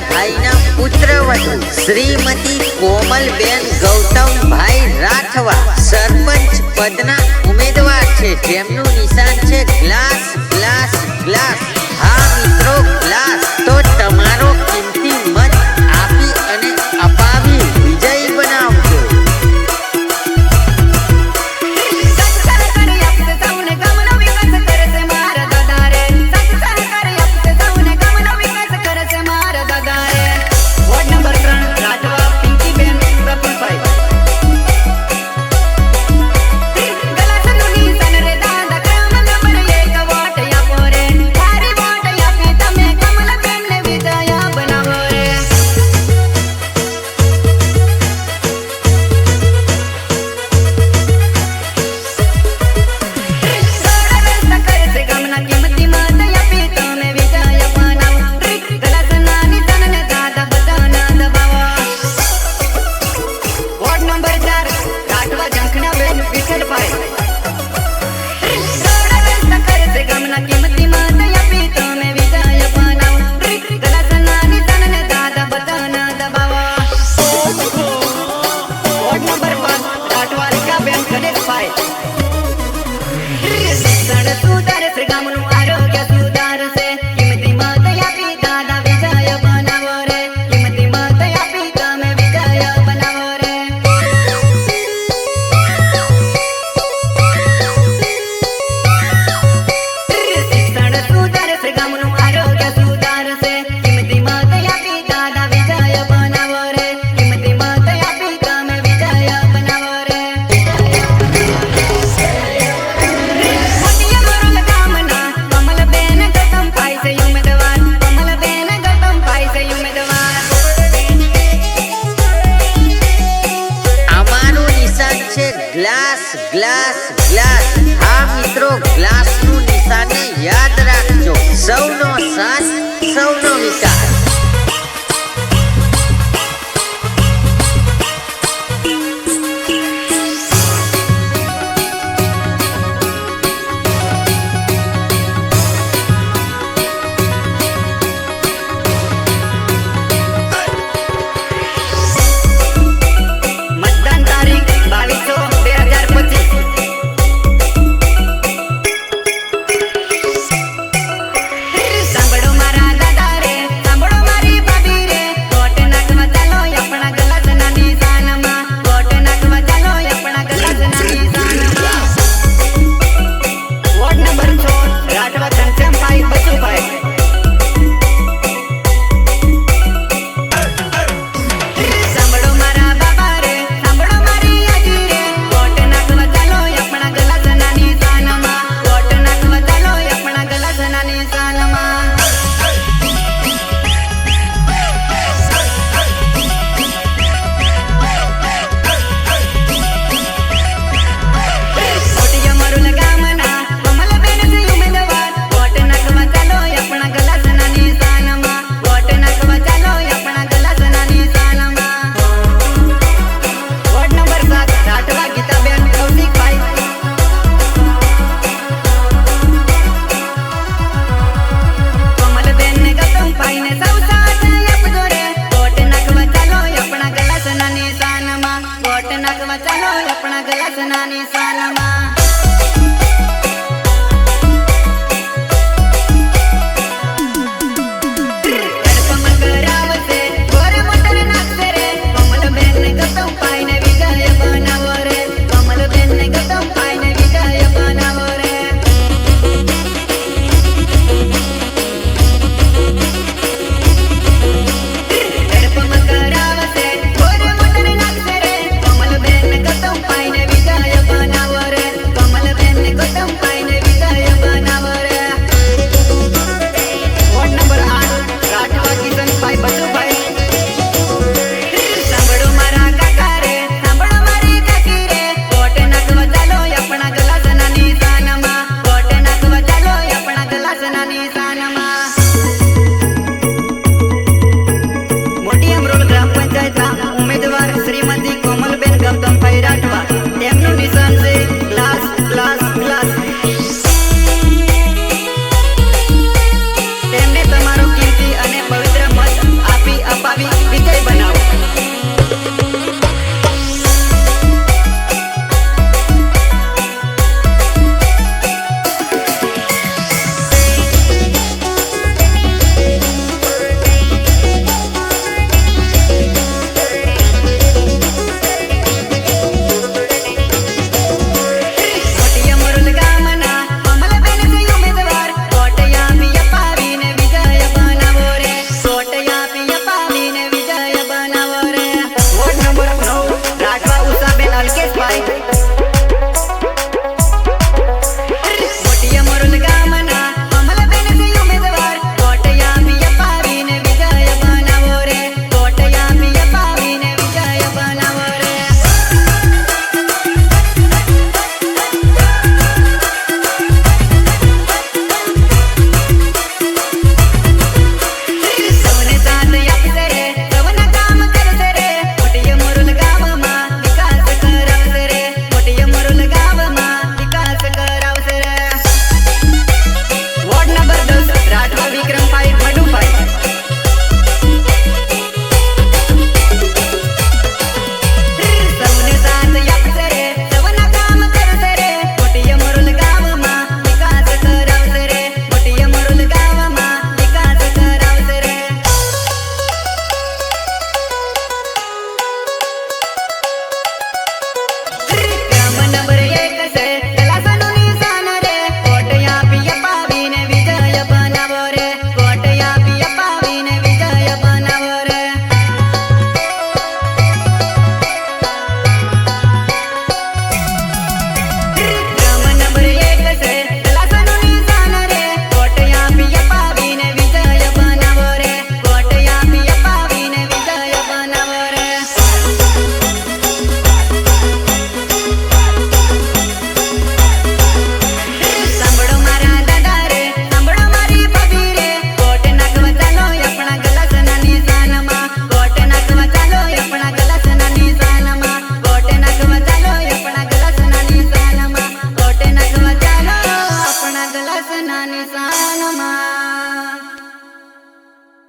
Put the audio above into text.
તેમના ભાઈના પુત્રવધુ શ્રીમતી કોમલબેન ગૌતમભાઈ રાઠવા. સરપંચ પદના ઉમેદવાર છે. જેમનું નિશાન છે ગ્લાસ কেমন Zone